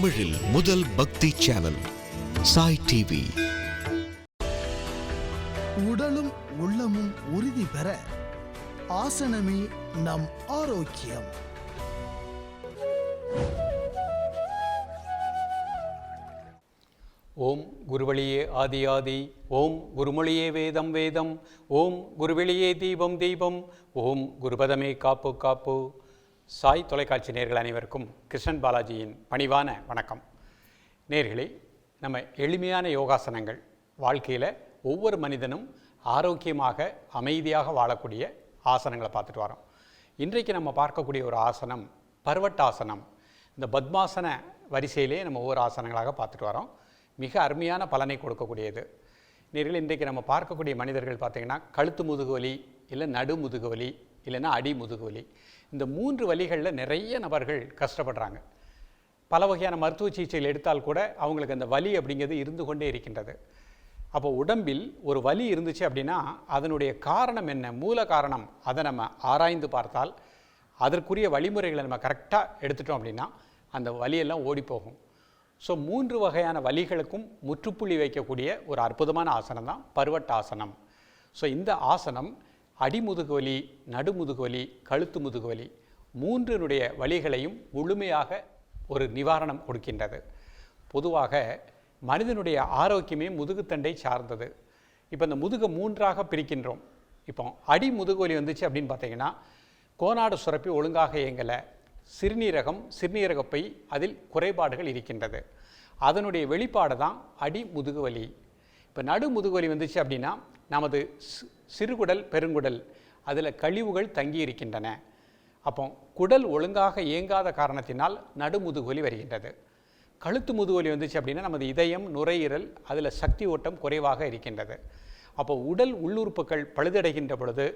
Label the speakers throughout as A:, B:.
A: தமிழில் முதல் பக்தி சேனல் சாய் டிவி.
B: உடலும் உள்ளமும் உறுதி பெற ஆசனமே நம் ஆரோக்கியம்.
C: ஓம் குருவழியே ஆதி ஆதி ஓம் குருமொழியே வேதம் வேதம் ஓம் குருவெளியே தீபம் தீபம் ஓம் குருபதமே காப்பு காப்பு. சாய் தொலைக்காட்சி நேர்கள் அனைவருக்கும் கிருஷ்ணன் பாலாஜியின் பணிவான வணக்கம். நேர்களே நம்ம எளிமையான யோகாசனங்கள் வாழ்க்கையில் ஒவ்வொரு மனிதனும் ஆரோக்கியமாக அமைதியாக வாழக்கூடிய ஆசனங்களை பார்த்துட்டு வரோம். இன்றைக்கு நம்ம பார்க்கக்கூடிய ஒரு ஆசனம் பர்வட்டாசனம். இந்த பத்மாசன வரிசையிலே நம்ம ஒவ்வொரு ஆசனங்களாக பார்த்துட்டு வரோம். மிக அருமையான பலனை கொடுக்கக்கூடியது. நேர்கள் இன்றைக்கு நம்ம பார்க்கக்கூடிய மனிதர்கள் பார்த்திங்கன்னா கழுத்து முதுகு வலி இல்லை நடு முதுகு வலி இல்லைன்னா அடி முதுகு வலி. இந்த மூன்று வலிகளில் நிறைய நபர்கள் கஷ்டப்படுறாங்க. பல வகையான மருத்துவ சிகிச்சைகள் எடுத்தால் கூட அவங்களுக்கு அந்த வலி அப்படிங்கிறது இருந்து கொண்டே இருக்கின்றது. அப்போ உடம்பில் ஒரு வலி இருந்துச்சு அப்படின்னா அதனுடைய காரணம் என்ன? மூல காரணம் அதை நம்ம ஆராய்ந்து பார்த்தால் அதற்குரிய வழிமுறைகளை நம்ம கரெக்டாக எடுத்துட்டோம் அப்படின்னா அந்த வலியெல்லாம் ஓடி போகும். ஸோ மூன்று வகையான வலிகளுக்கும் முற்றுப்புள்ளி வைக்கக்கூடிய ஒரு அற்புதமான ஆசனம் தான் பருவட்டாசனம். ஸோ இந்த ஆசனம் அடிமுதுகு வலி நடுமுதுகு வலி கழுத்து முதுகு வலி மூன்றினுடைய வலிகளையும் முழுமையாக ஒரு நிவாரணம் கொடுக்கின்றது. பொதுவாக மனிதனுடைய ஆரோக்கியமே முதுகுத்தண்டை சார்ந்தது. இப்போ இந்த முதுகை மூன்றாக பிரிக்கின்றோம். இப்போ அடி முதுகுவலி வந்துச்சு அப்படின்னு பார்த்தீங்கன்னா கோனாடு சுரப்பி ஒழுங்காக இயங்கலை சிறுநீரகம் சிறுநீரகப்பை அதில் குறைபாடுகள் இருக்கின்றது. அதனுடைய வெளிப்பாடு தான் அடி முதுகுவலி இப்போ நடு முதுகுவலி வந்துச்சு அப்படின்னா நமது சிறுகுடல் பெருங்குடல் அதில் கழிவுகள் தங்கி இருக்கின்றன அப்போ குடல் ஒழுங்காக இயங்காத காரணத்தினால் நடுமுதுகுவலி வருகின்றது. கழுத்து முதுகுவலி வந்துச்சு அப்படின்னா நமது இதயம் நுரையீரல் அதில் சக்தி ஓட்டம் குறைவாக இருக்கின்றது. அப்போ உடல் உள்ளுறுப்புகள் பழுதடைகின்ற பொழுது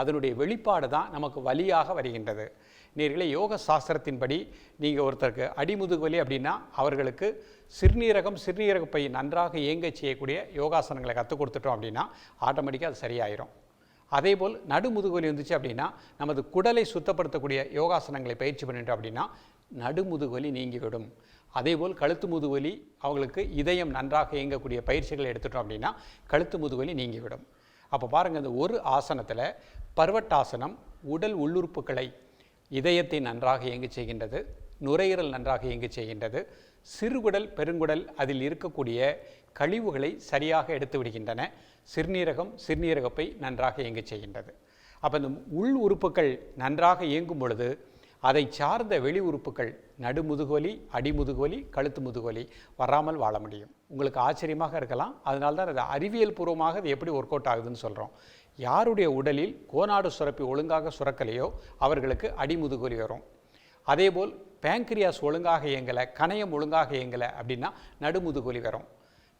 C: அதனுடைய வெளிப்பாடு தான் நமக்கு வலியாக வருகின்றது. நீர்களே யோக சாஸ்திரத்தின்படி நீங்கள் ஒருத்தருக்கு அடிமுதுகுவலி அப்படின்னா அவர்களுக்கு சிறுநீரகம் சிறுநீரகப்பை நன்றாக இயங்க செய்யக்கூடிய யோகாசனங்களை கற்றுக் கொடுத்துட்டோம் அப்படின்னா ஆட்டோமேட்டிக்காக அது சரியாயிரும். அதேபோல் நடுமுதுகுவலி வந்துச்சு அப்படின்னா நமது குடலை சுத்தப்படுத்தக்கூடிய யோகாசனங்களை பயிற்சி பண்ணிட்டோம் அப்படின்னா நடுமுதுகுவலி நீங்கிவிடும். அதேபோல் கழுத்து முதுகுவலி அவங்களுக்கு இதயம் நன்றாக இயங்கக்கூடிய பயிற்சிகளை எடுத்துட்டோம் அப்படின்னா கழுத்து முதுகுவலி நீங்கிவிடும். அப்போ பாருங்கள் இந்த ஒரு ஆசனத்தில் பர்வட்டாசனம் உடல் உள்ளுறுப்புகளை இதயத்தை நன்றாக இயங்கி செய்கின்றது. நுரையீரல் நன்றாக இயங்கச் செய்கின்றது. சிறுகுடல் பெருங்குடல் அதில் இருக்கக்கூடிய கழிவுகளை சரியாக எடுத்து விடுகின்றன. சிறுநீரகம் சிறுநீரகப்பை நன்றாக இயங்கச் செய்கின்றது. அப்போ இந்த உள் உறுப்புகள் நன்றாக இயங்கும் பொழுது அதை சார்ந்த வெளி உறுப்புகள் நடுமுதுகுவலி அடிமுதுகுவலி கழுத்து முதுகுவலி வராமல் வாழ முடியும். உங்களுக்கு ஆச்சரியமாக இருக்கலாம். அதனால தான் அது அறிவியல் பூர்வமாக அது எப்படி ஒர்க் அவுட் ஆகுதுன்னு சொல்கிறோம் யாருடைய உடலில் கோனாடு சுரப்பி ஒழுங்காக சுரக்கலையோ அவர்களுக்கு அடிமுதுகுவலி வரும். அதேபோல் பேங்க்ரியாஸ் ஒழுங்காக இயங்கலை கணையம் ஒழுங்காக இயங்கலை அப்படின்னா நடுமுதுகொலி வரும்.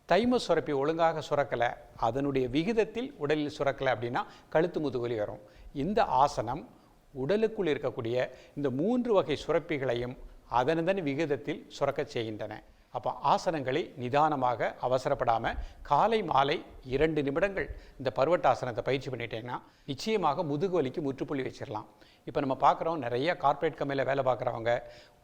C: தைம சுரப்பி ஒழுங்காக சுரக்கலை அதனுடைய விகிதத்தில் உடலில் சுரக்கலை அப்படின்னா கழுத்து முதுகொலி வரும். இந்த ஆசனம் உடலுக்குள் இருக்கக்கூடிய இந்த மூன்று வகை சுரப்பிகளையும் அதனதன் விகிதத்தில் சுரக்கச் செய்கின்றன. அப்போ ஆசனங்களை நிதானமாக அவசரப்படாமல் காலை மாலை இரண்டு நிமிடங்கள் இந்த பருவட்டாசனத்தை பயிற்சி பண்ணிட்டேன்னா நிச்சயமாக முதுகு வலிக்கு முற்றுப்புள்ளி வச்சிடலாம் இப்போ நம்ம பார்க்குறோம் நிறைய கார்ப்பரேட் கம்பெனியில் வேலை பார்க்குறவங்க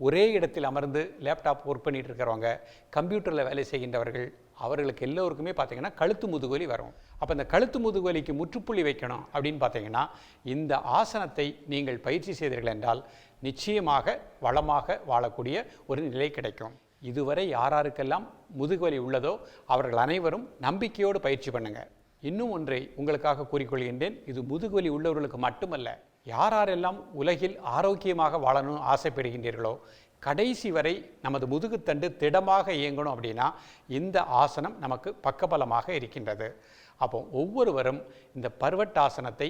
C: ஒரே இடத்தில் அமர்ந்து லேப்டாப் ஒர்க் பண்ணிகிட்டு இருக்கிறவங்க கம்ப்யூட்டரில் வேலை செய்கின்றவர்கள் அவர்களுக்கு எல்லோருக்குமே பார்த்தீங்கன்னா கழுத்து முதுகுவலி வரும். அப்போ இந்த கழுத்து முதுகுவலிக்கு முற்றுப்புள்ளி வைக்கணும் அப்படின்னு பார்த்தீங்கன்னா இந்த ஆசனத்தை நீங்கள் பயிற்சி செய்தீர்கள் என்றால் நிச்சயமாக வளமாக வாழக்கூடிய ஒரு நிலை கிடைக்கும். இதுவரை யாராருக்கெல்லாம் முதுகுவலி உள்ளதோ அவர்கள் அனைவரும் நம்பிக்கையோடு பயிற்சி பண்ணுங்கள் இன்னும் ஒன்றை உங்களுக்காக கூறிக்கொள்கின்றேன். இது முதுகுவலி உள்ளவர்களுக்கு மட்டுமல்ல யாரெல்லாம் உலகில் ஆரோக்கியமாக வாழணும்னு ஆசைப்படுகின்றீர்களோ கடைசி வரை நமது முதுகுத்தண்டு திடமாக இயங்கணும் அப்படின்னா இந்த ஆசனம் நமக்கு பக்கபலமாக இருக்கின்றது. அப்போ ஒவ்வொருவரும் இந்த பர்வட்டாசனத்தை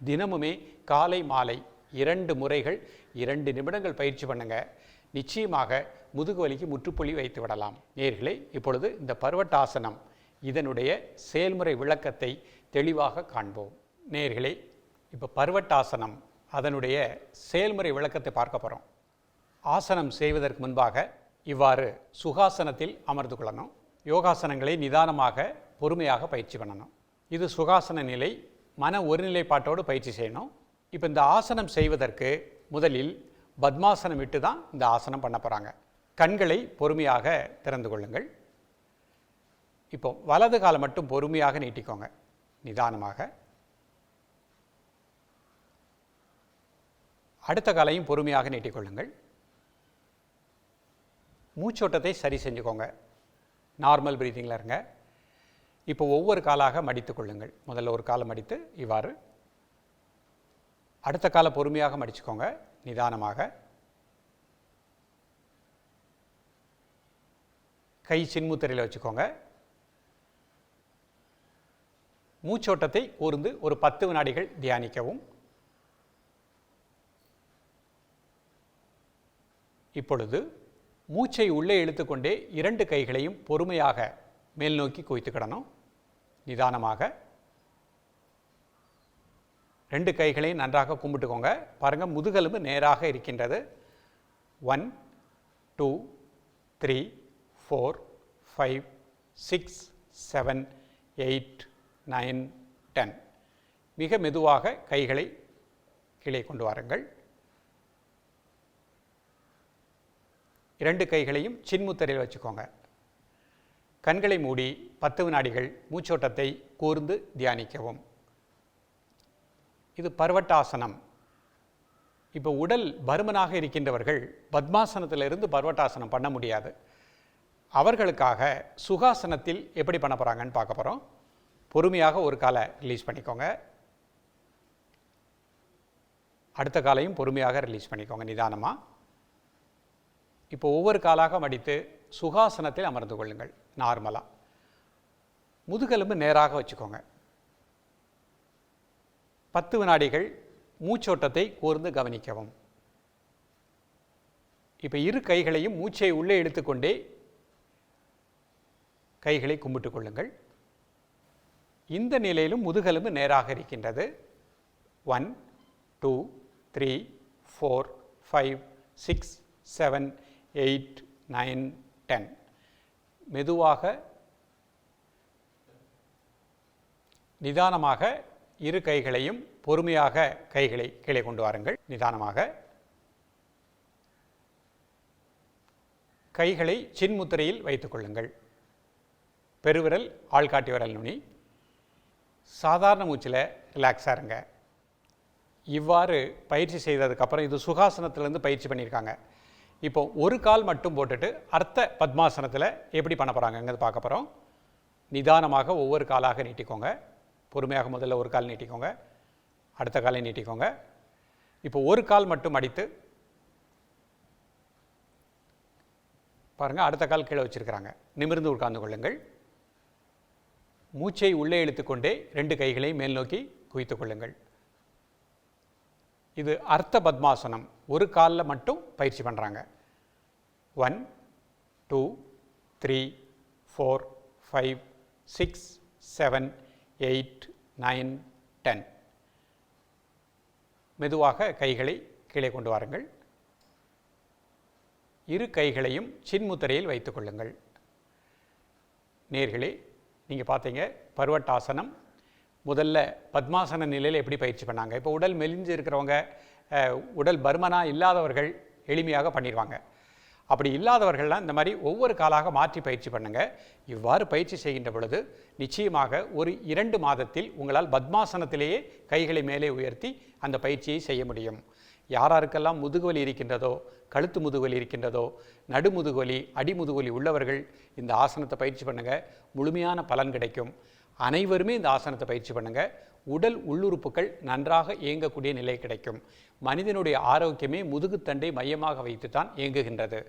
C: தினமுமே காலை மாலை இரண்டு முறைகள் இரண்டு நிமிடங்கள் பயிற்சி பண்ணுங்க. நிச்சயமாக முதுகுவலிக்கு முற்றுப்புள்ளி வைத்து விடலாம். நேர்களே இப்பொழுது இந்த பர்வட்டாசனம் இதனுடைய செயல்முறை விளக்கத்தை தெளிவாக காண்போம். நேர்களே இப்போ பருவட்டாசனம் அதனுடைய செயல்முறை விளக்கத்தை பார்க்க போகிறோம் ஆசனம் செய்வதற்கு முன்பாக இவ்வாறு சுகாசனத்தில் அமர்ந்து கொள்ளணும். யோகாசனங்களை நிதானமாக பொறுமையாக பயிற்சி பண்ணணும். இது சுகாசன நிலை மன ஒருநிலைப்பாட்டோடு பயிற்சி செய்யணும். இப்போ இந்த ஆசனம் செய்வதற்கு முதலில் பத்மாசனம் விட்டு தான் இந்த ஆசனம் பண்ண போகிறாங்க கண்களை பொறுமையாக திறந்து கொள்ளுங்கள். இப்போ வலது காலம் மட்டும் பொறுமையாக நீட்டிக்கோங்க. நிதானமாக. அடுத்த காலையும் பொறுமையாக நீட்டிக்கொள்ளுங்கள் மூச்சோட்டத்தை சரி செஞ்சுக்கோங்க. நார்மல் ப்ரீதிங்கில் இருங்க. இப்போ ஒவ்வொரு காலாக மடித்து கொள்ளுங்கள். முதல்ல ஒரு காலை மடித்து இவ்வாறு. அடுத்த காலை பொறுமையாக மடிச்சுக்கோங்க. நிதானமாக. கை சின்முத்திரையில் வச்சுக்கோங்க. மூச்சோட்டத்தை கூர்ந்து ஒரு பத்து வினாடிகள் தியானிக்கவும். இப்பொழுது மூச்சை உள்ளே இழுத்துக்கொண்டே இரண்டு கைகளையும் பொறுமையாக மேல் நோக்கி குவித்துக்கிடணும் நிதானமாக. ரெண்டு கைகளையும் நன்றாக கும்பிட்டுக்கோங்க. பாருங்கள் முதுகெலும்பு நேராக இருக்கின்றது. One two three four five six seven eight nine ten மிக மெதுவாக கைகளை கீழே கொண்டு வாருங்கள். இரண்டு கைகளையும் சின்முத்திரையில் வச்சுக்கோங்க. கண்களை மூடி பத்து வினாடிகள் மூச்சோட்டத்தை கூர்ந்து தியானிக்கவும். இது பர்வட்டாசனம். இப்போ உடல் பருமனாக இருக்கின்றவர்கள் பத்மாசனத்திலிருந்து பர்வட்டாசனம் பண்ண முடியாது. அவர்களுக்காக சுகாசனத்தில் எப்படி பண்ண போகிறாங்கன்னு பார்க்க போகிறோம் பொறுமையாக ஒரு காலை ரிலீஸ் பண்ணிக்கோங்க. அடுத்த காலையும் பொறுமையாக ரிலீஸ் பண்ணிக்கோங்க நிதானமாக இப்போ ஒவ்வொரு காலாக மடித்து சுகாசனத்தில் அமர்ந்து கொள்ளுங்கள் நார்மலாக முதுகெலும்பு நேராக வச்சுக்கோங்க. பத்து வினாடிகள் மூச்சோட்டத்தை கூர்ந்து கவனிக்கவும். இப்போ இரு கைகளையும் மூச்சை உள்ளே இழுத்துக்கொண்டே கைகளை கும்பிட்டு கொள்ளுங்கள். இந்த நிலையிலும் முதுகெலும்பு நேராக இருக்கின்றது. One two three four five six seven eight nine ten. மெதுவாக நிதானமாக இரு கைகளையும் பொறுமையாக கைகளை கீழே கொண்டு வாருங்கள். நிதானமாக. கைகளை சின்முத்திரையில் வைத்துக் கொள்ளுங்கள். பெருவிரல் ஆள்காட்டி விரல் நுனி. சாதாரண மூச்சில் ரிலாக்ஸாக இருங்க. இவ்வாறு பயிற்சி செய்ததுக்கப்புறம் இது சுகாசனத்திலேருந்து பயிற்சி பண்ணியிருக்காங்க. இப்போ ஒரு கால் மட்டும் போட்டுட்டு அர்த்த பத்மாசனத்தில் எப்படி பண்ண போகிறாங்கங்கிறது பார்க்க போகிறோம் நிதானமாக ஒவ்வொரு காலாக நீட்டிக்கோங்க. பொறுமையாக முதல்ல ஒரு கால் நீட்டிக்கோங்க. அடுத்த காலை நீட்டிக்கோங்க. இப்போ ஒரு கால் மட்டும் அடித்து பாருங்கள் அடுத்த கால் கீழே வச்சிருக்கிறாங்க. நிமிர்ந்து உட்கார்ந்து கொள்ளுங்கள். மூச்சை உள்ளே இழுத்துக்கொண்டே ரெண்டு கைகளை மேல் நோக்கி குவித்துக் கொள்ளுங்கள். இது அர்த்த பத்மாசனம். ஒரு காலில் மட்டும் பயிற்சி பண்ணுறாங்க one two three four five six seven eight nine ten மெதுவாக கைகளை கீழே கொண்டு வாருங்கள். இரு கைகளையும் சின்முத்திரையில் வைத்துக்கொள்ளுங்கள் நேர்களே நீங்கள் பார்த்தீங்க பருவட்டாசனம் முதல்ல பத்மாசன நிலையில் எப்படி பயிற்சி பண்ணாங்க? இப்போ உடல் மெலிஞ்சு இருக்கிறவங்க உடல் பருமனாக இல்லாதவர்கள் எளிமையாக பண்ணிடுவாங்க. அப்படி இல்லாதவர்கள்லாம் இந்த மாதிரி ஒவ்வொரு காலாக மாற்றி பயிற்சி பண்ணுங்கள் இவ்வாறு பயிற்சி செய்கின்ற பொழுது நிச்சயமாக ஒரு இரண்டு மாதத்தில் உங்களால் பத்மாசனத்திலேயே கைகளை மேலே உயர்த்தி அந்த பயிற்சியை செய்ய முடியும். யாராருக்கெல்லாம் முதுகுவலி இருக்கின்றதோ கழுத்து முதுகுவலி இருக்கின்றதோ நடுமுதுகுவலி அடிமுதுகுவலி உள்ளவர்கள் இந்த ஆசனத்தை பயிற்சி பண்ணுங்கள் முழுமையான பலன் கிடைக்கும். அனைவருமே இந்த ஆசனத்தை பயிற்சி பண்ணுங்க. உடல் உள்ளுறுப்புகள் நன்றாக இயங்கக்கூடிய நிலை கிடைக்கும். மனிதனுடைய ஆரோக்கியமே முதுகுத்தண்டை மையமாக வைத்து தான் இயங்குகின்றது.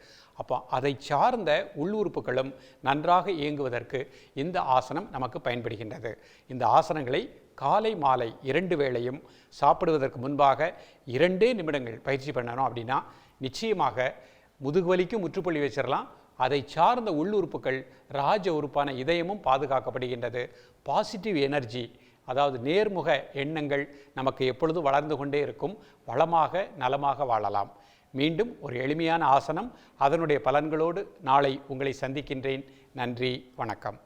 C: அப்போ அதை சார்ந்த உள்ளுறுப்புகளும் நன்றாக இயங்குவதற்கு இந்த ஆசனம் நமக்கு பயன்படுகின்றது. இந்த ஆசனங்களை காலை மாலை இரண்டு வேளையும் சாப்பிடுவதற்கு முன்பாக இரண்டே நிமிடங்கள் பயிற்சி பண்ணணும் அப்படின்னா நிச்சயமாக முதுகுவலிக்கும் முற்றுப்புள்ளி வச்சிடலாம் அதை சார்ந்த உள்ளுறுப்புகள் ராஜ உறுப்பான இதயமும் பாதுகாக்கப்படுகின்றது. பாசிட்டிவ் எனர்ஜி அதாவது நேர்முக எண்ணங்கள் நமக்கு எப்பொழுதும் வளர்ந்து கொண்டே இருக்கும். வளமாக நலமாக வாழலாம். மீண்டும் ஒரு எளிமையான ஆசனம். அதனுடைய பலன்களோடு நாளை உங்களை சந்திக்கின்றேன். நன்றி வணக்கம்.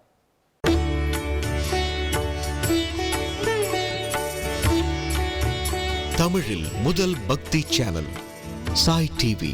A: தமிழில் முதல் பக்தி சேனல் சாய் டிவி.